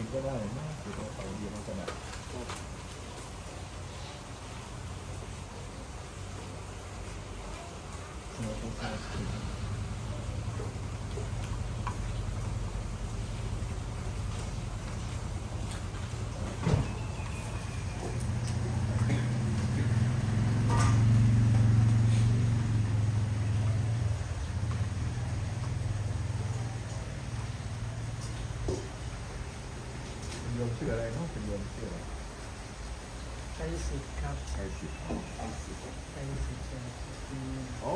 นยิงก็ได้นะหรือต้องไปเรียนลักษณะเราต้องการ ยมชื่ออะไรเนาะเป็นโยมชื่ออะไรใช้สิทธิ์ครับใครสิอ๋อใครสิใช้สิทธิ์เป็นอืมโอ้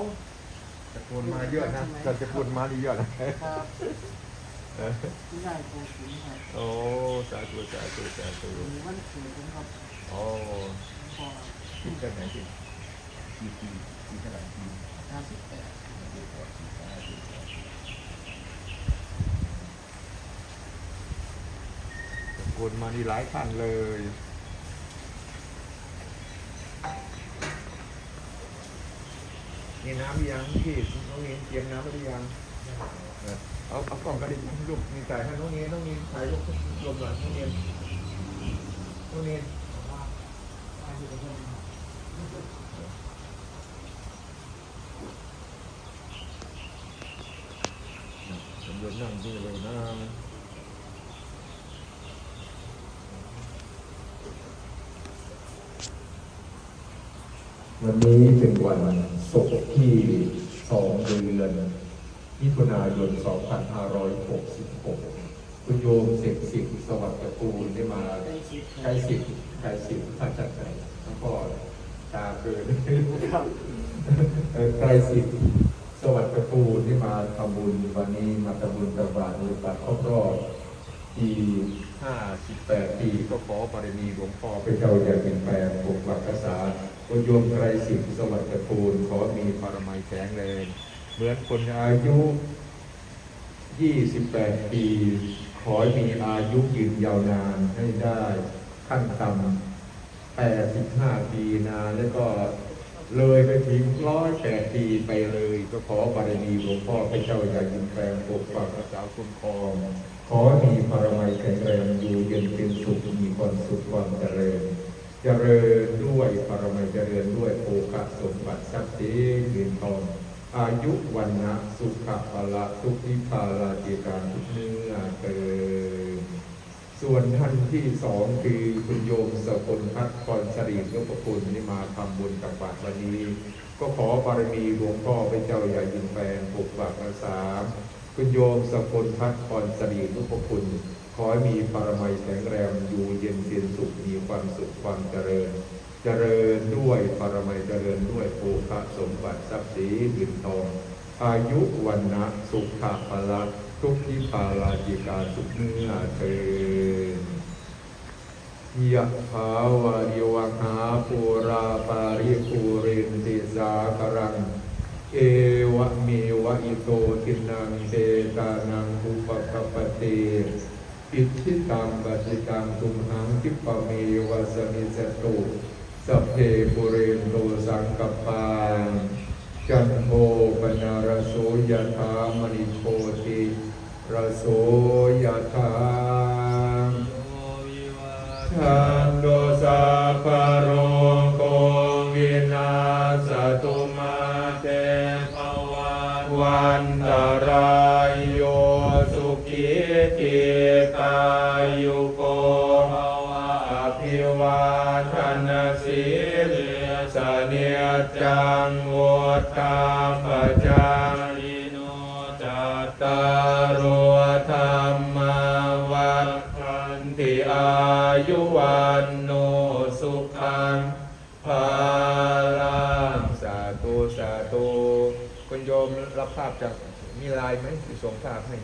ตะโกนมาเยอะนะเราจะพูดมาดีเยอะนะครับเออที่ได้โกศินครับโอ้สาธุสาธุสาธุมีวันเกิดนะครับโอ้พอคิดกันไหนสิกี่ปีกี่เท่าไหร่ปีการสิบแปด ตะโก นมานี่หลายท่านเลยนี่น้ำหรือยังพี่น้องเนนเตรียมน้ำไว้หรือยังเอาเอากล่องกระดิ่งลูกมีจ่ายให้น้องเนนน้องเนนถ่ายรูปรวมหน่อยน้องเนนน้องเนนว่าอายุเป็นยังไงผมโยนนั่งที่เลยนะ วันนี้เป็นวันศุกร์ที่สองเดือนมิถุนายน 2566 คุณโยมเสกสิทธิ์สวัสดิ์กูลได้มาได้สิทธิ์ใช้สิทธิ์ใช้สิทธิ์ท่านจัดใจแล้วก็ตาเกินครับเอ่อใกล้สิทธิ์สวัสดิ์ตระกูลที่มาทำบุญวันนี้มาทำบุญตักบาตรในโอกาสครบรอบ ปี58ปีก็ขอบารมีหลวงพ่อพระเจ้าอย่างเปลี่ยนแปลงปกปักรักษาคุณโยมไกรสิทธิ์สวัสดิ์ตระกูลขอมีปรมัยแข็งแรงเหมือนคนอายุ28ปี ขอให้มีอายุยืนยาวนานให้ได้ขั้นต่ำ85ปีนานแล้วก็ เลยไปถึงร้อยแปดปีไปเลยก็ขอบารมีหลวงพ่อพระเจ้าใหญ่ยินแปลงปกปักรักษาคุ้มครอง ขอให้มีปรมัยแข็งแรงอยู่เย็นเป็นสุขมีความสุขความเจริญเจริญด้วยปรมัยเจริญด้วยโภคสมบัติทรัพย์สินเงินทอง อายุวันนะสุขภาละทุกทิพาลาจิการทุกเนื้อเกินส่วนท่านที่สองคือคุณโยมสกุลพัฒน์พรสรียกประคุณที่มา ทำบุญตักบาตรวันนี้ ก็ขอบารมีหลวงพ่อพระเจ้าใหญ่ยินแปลงปกปักรักษาคุณโยมสกุลพัฒน์พรสรียกปคุณ ขอให้มีปรมัยแข็งแรงอยู่เย็นเป็นสุขมีความสุขความเจริญ เจริญด้วยปรมัยเจริญด้วยโภคะสมบัติทรัพย์สินดินทอง อายุวันนะสุขะพละทุกทิพาลาจิการทุกเนื้อเทิน ยะภาวาริวังหาปูราปาริปูเรนติสาครัง เอวะเมวะอิโตทินังเตตานังอุปกปปติอิทธิตังปฏิตังตุมหังคิปะเมวะสมิสตุสัพเพปุเรนโตสังกปปาจันโทปนารโสยถามณิโคติรโสยถา เตภวันวันตรายโยสุขิติกายุโกภวะอภิวาทนาสีเลสเนียจังโวตาปจาริโนจัตตารโธรรมวัฏทันติอายุวันโนสุขังภา มรับภาพจากมีลายไหมส่งภาพให้